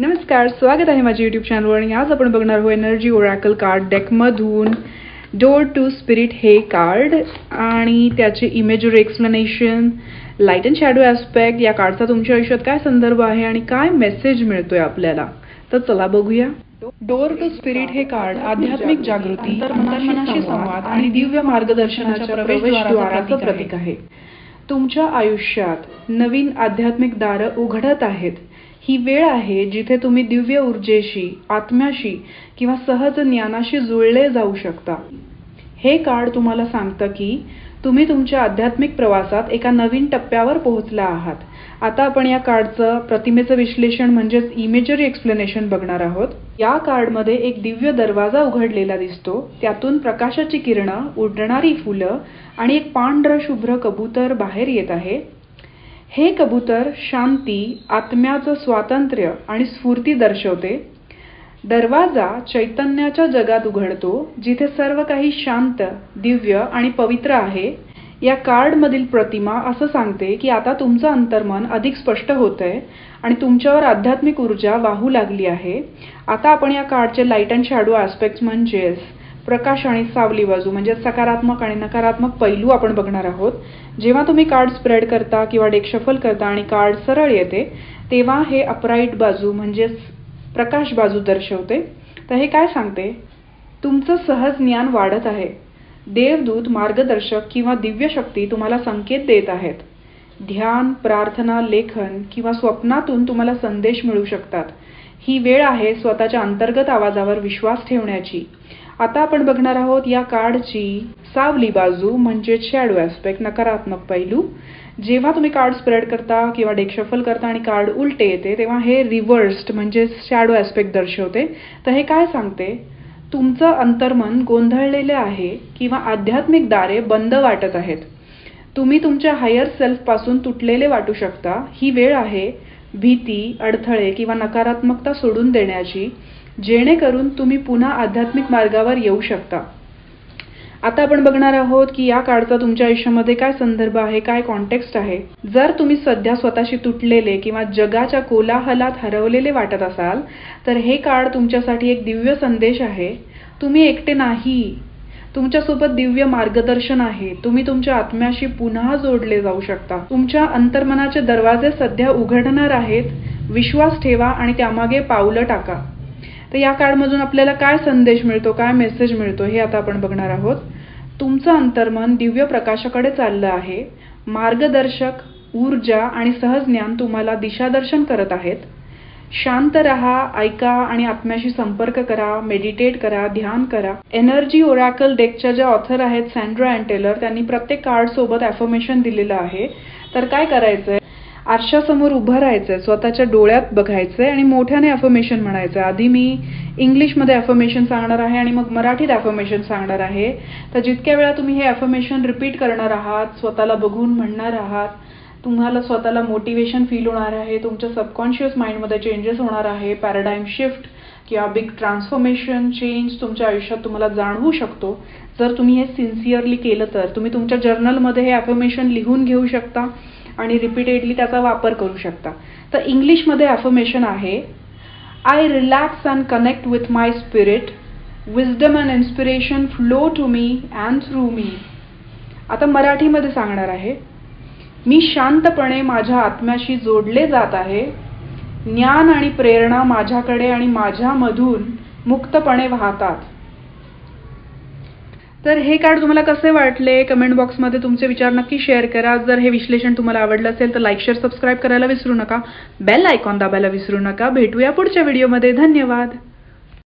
नमस्कार स्वागत आहे माझ्या यूट्यूब चॅनलवर आणि आज आपण बघणार आहोत एनर्जी ओरॅकल कार्ड डेकमधून डोर टू स्पिरिट हे कार्ड आणि त्याचे imagery explanation light and shadow aspect या कार्डचा तुमच्या आयुष्यात काय संदर्भ आहे आणि काय मेसेज मिळतोय आपल्याला? तर चला बघूया. डोर टू स्पिरिट हे कार्ड आध्यात्मिक जागृती संवाद आणि दिव्य मार्गदर्शनाच्या प्रवेशद्वाराचं प्रतीक आहे. तुमच्या आयुष्यात नवीन आध्यात्मिक दारं उघडत आहेत. ही वेळ आहे जिथे तुम्ही दिव्य ऊर्जेशी आत्म्याशी किंवा सहज ज्ञानाशी जुळले जाऊ शकता. हे कार्ड तुम्हाला सांगतं की तुम्ही तुमच्या आध्यात्मिक प्रवासात एका नवीन टप्प्यावर पोहोचला आहात. आता आपण या कार्डचं प्रतिमेचं विश्लेषण म्हणजेच इमेजरी एक्सप्लेनेशन बघणार आहोत. या कार्डमध्ये एक दिव्य दरवाजा उघडलेला दिसतो. त्यातून प्रकाशाची किरणं उडणारी फुलं आणि एक पांढर शुभ्र कबूतर बाहेर येत आहे. हे कबूतर शांती आत्म्याचं स्वातंत्र्य आणि स्फूर्ती दर्शवते. दरवाजा चैतन्याच्या जगात उघडतो जिथे सर्व काही शांत दिव्य आणि पवित्र आहे. या कार्डमधील प्रतिमा असं सांगते की आता तुमचं अंतर्मन अधिक स्पष्ट होत आहे आणि तुमच्यावर आध्यात्मिक ऊर्जा वाहू लागली आहे. आता आपण या कार्डचे लाइट अँड शॅडो ॲस्पेक्ट्स म्हणजेच प्रकाश आणि सावली बाजू म्हणजे सकारात्मक आणि नकारात्मक पैलू आपण बघणार आहोत. जेव्हा तुम्ही कार्ड स्प्रेड करता किंवा डेक शफल करता आणि कार्ड सरळ येते तेव्हा हे अपराईट बाजू म्हणजेच प्रकाश बाजू दर्शवते. तर हे काय सांगते? तुमचं सहज ज्ञान वाढत आहे. देवदूत मार्गदर्शक किंवा दिव्य शक्ती तुम्हाला संकेत देत आहेत. ध्यान प्रार्थना लेखन किंवा स्वप्नातून तुम्हाला संदेश मिळू शकतात. ही वेळ आहे स्वतःच्या अंतर्गत आवाजावर विश्वास ठेवण्याची. आता आपण बघणार आहोत या कार्डची सावली बाजू म्हणजे शॅडो ॲस्पेक्ट नकारात्मक पैलू. जेव्हा तुम्ही कार्ड स्प्रेड करता किंवा डेक शफल करता आणि कार्ड उलटे येते तेव्हा हे रिव्हर्स्ड म्हणजे शॅडो ॲस्पेक्ट दर्शवते. तर हे काय सांगते? तुमचं अंतर्मन गोंधळलेले आहे किंवा आध्यात्मिक दारे बंद वाटत आहेत. तुम्ही तुमच्या हायर सेल्फपासून तुटलेले वाटू शकता. ही वेळ आहे भीती अडथळे किंवा नकारात्मकता सोडून देण्याची जेणेकरून तुम्ही पुन्हा आध्यात्मिक मार्गावर येऊ शकता. आता आपण बघणार आहोत की या कार्डचा तुमच्या आयुष्यामध्ये काय संदर्भ आहे काय कॉन्टेक्स्ट आहे. जर तुम्ही सध्या स्वतःशी तुटलेले किंवा जगाच्या कोलाहलात हरवलेले वाटत असाल तर हे कार्ड तुमच्यासाठी एक दिव्य संदेश आहे. तुम्ही एकटे नाही. तुमच्यासोबत दिव्य मार्गदर्शन आहे. तुम्ही तुमच्या आत्म्याशी पुन्हा जोडले जाऊ शकता. तुमच्या अंतर्मनाचे दरवाजे सध्या उघडणार आहेत. विश्वास ठेवा आणि त्यामागे पावलं टाका. तर या कार्डमधून आपल्याला काय संदेश मिळतो काय मेसेज मिळतो हे आता आपण बघणार आहोत. तुमचं अंतर्मन दिव्य प्रकाशाकडे चाललं आहे. मार्गदर्शक ऊर्जा आणि सहज ज्ञान तुम्हाला दिशादर्शन करत आहेत. शांत रहा ऐका आणि आत्म्याशी संपर्क करा मेडिटेट करा ध्यान करा. एनर्जी ओरॅकल डेकच्या ज्या ऑथर आहेत सँड्रा अँड टेलर त्यांनी प्रत्येक कार्ड सोबत ॲफर्मेशन दिलेलं आहे. तर काय करायचंय? आरशासमोर उभं राहायचंय स्वतःच्या डोळ्यात बघायचंय आणि मोठ्याने अफर्मेशन म्हणायचं आधी मी इंग्लिशमध्ये अफर्मेशन सांगणार आहे आणि मग मराठीत अफर्मेशन सांगणार आहे. तर जितक्या वेळा तुम्ही हे अफर्मेशन रिपीट करणार आहात स्वतःला बघून म्हणणार आहात तुम्हाला स्वतःला मोटिवेशन फील होणार आहे तुमच्या सबकॉन्शियस माइंडमध्ये चेंजेस होणार आहे पॅराडाईम शिफ्ट किंवा बिग ट्रान्सफॉर्मेशन चेंज तुमच्या आयुष्यात तुम्हाला जाणवू शकतो. जर तुम्ही हे सिन्सिअरली केलं तर तुम्ही तुमच्या जर्नलमध्ये हे ॲफर्मेशन लिहून घेऊ शकता आणि रिपीटेडली त्याचा वापर करू शकता. तर इंग्लिशमध्ये ॲफर्मेशन आहे I relax and connect with my spirit wisdom and inspiration flow to me and through me आता मराठीमध्ये सांगणार आहे मी शांतपणे माझ्या आत्म्याशी जोडले जात आहे. ज्ञान आणि प्रेरणा माझ्याकडे आणि माझ्यामधून मुक्तपणे वाहतात. तर हे कार्ड तुम्हाला कसे वाटले? कमेंट बॉक्समध्ये तुमचे विचार नक्की शेअर करा. जर हे विश्लेषण तुम्हाला आवडलं असेल तर लाईक शेअर सबस्क्राईब करायला विसरू नका. बेल आयकॉन दाबायला विसरू नका. भेटूया पुढच्या व्हिडिओमध्ये धन्यवाद.